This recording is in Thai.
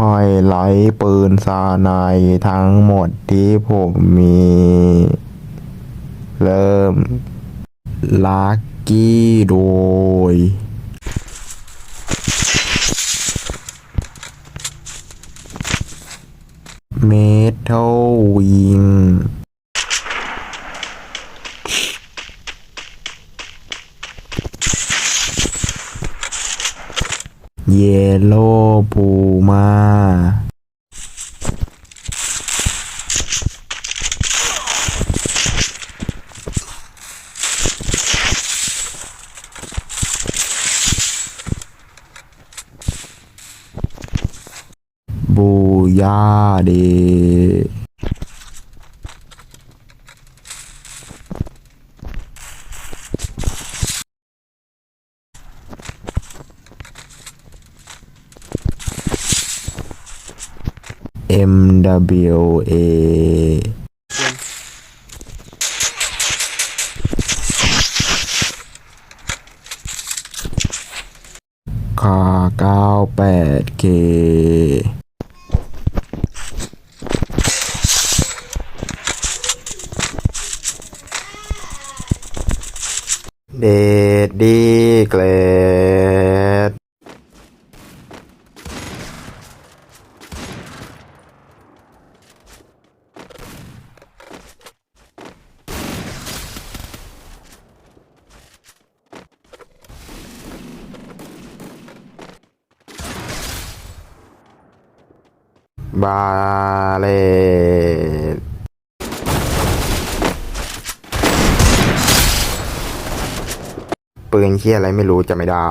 ห้อยไลท์ปืนซาไนทั้งหมดที่ผมมี เริ่มลักกี้โดยเมทัลวิง เยลโล่พูมาบูยาเด MWA คา 98K เดดดีเกรด บาเลตปืนเคี้ยอะไรไม่รู้จะไม่ได้